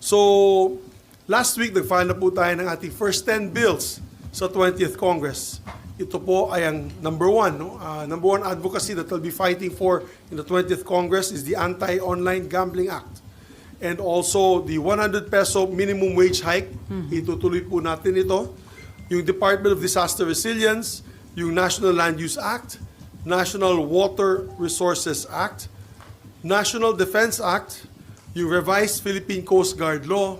So, last week, nag-file na po tayo ng ating first 10 bills sa 20th Congress. Ito po ay ang number one. No? Uh, number one advocacy that we'll be fighting for in the 20th Congress is the Anti-Online Gambling Act. And also, the 100 peso minimum wage hike. Itutuloy po natin ito. Yung Department of Disaster Resilience, yung National Land Use Act, National Water Resources Act, National Defense Act, yung Revised Philippine Coast Guard Law,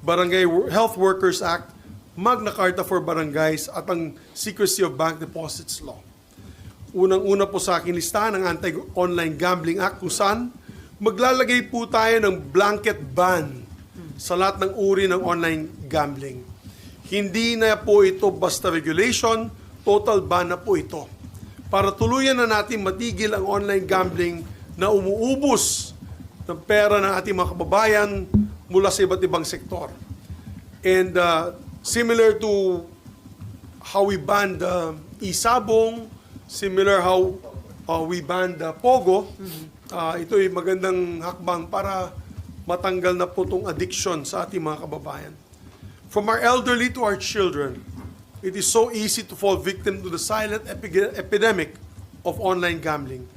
Barangay Health Workers Act, Magna Carta for Barangays, at ang Secrecy of Bank Deposits Law. Unang-una po sa aking listahan ang Anti-Online Gambling Act kung saan maglalagay po tayo ng blanket ban sa lahat ng uri ng online gambling. Hindi na po ito basta regulation, total ban na po ito. Para tuluyan na natin matigil ang online gambling na umuubos ng pera ng ating mga kababayan mula sa iba't ibang sektor. And uh, similar to how we banned uh, isabong, similar how uh, we banned uh, pogo, uh, ito ay magandang hakbang para matanggal na po itong addiction sa ating mga kababayan. From our elderly to our children, it is so easy to fall victim to the silent epi- epidemic of online gambling.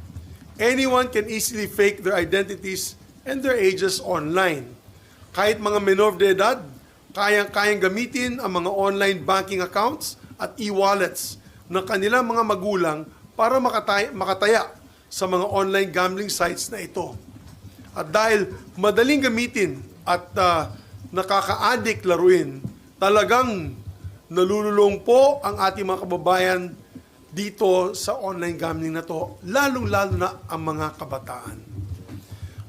Anyone can easily fake their identities and their ages online. Kahit mga minor de edad, kayang-kayang gamitin ang mga online banking accounts at e-wallets ng kanilang mga magulang para makataya, makataya sa mga online gambling sites na ito. At dahil madaling gamitin at uh, nakaka-addict laruin, talagang nalululong po ang ating mga kababayan dito sa online gambling na to, lalong-lalo na ang mga kabataan.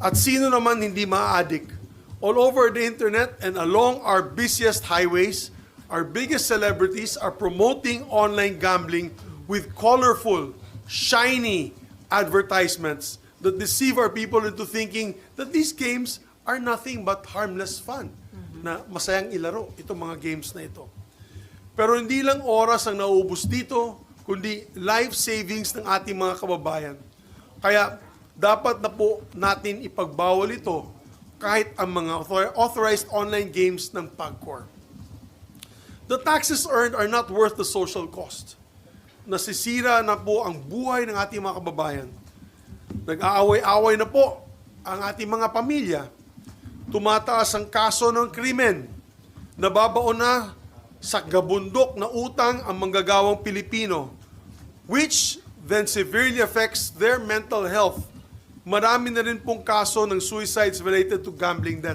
At sino naman hindi ma-addict? All over the internet and along our busiest highways, our biggest celebrities are promoting online gambling with colorful, shiny advertisements that deceive our people into thinking that these games are nothing but harmless fun. Na masayang ilaro itong mga games na ito. Pero hindi lang oras ang nauubos dito, kundi life savings ng ating mga kababayan. Kaya dapat na po natin ipagbawal ito kahit ang mga author- authorized online games ng PAGCOR. The taxes earned are not worth the social cost. Nasisira na po ang buhay ng ating mga kababayan. Nag-aaway-away na po ang ating mga pamilya. Tumataas ang kaso ng krimen. Nababaon na sa gabundok na utang ang manggagawang Pilipino, which then severely affects their mental health. Marami na rin pong kaso ng suicides related to gambling debt.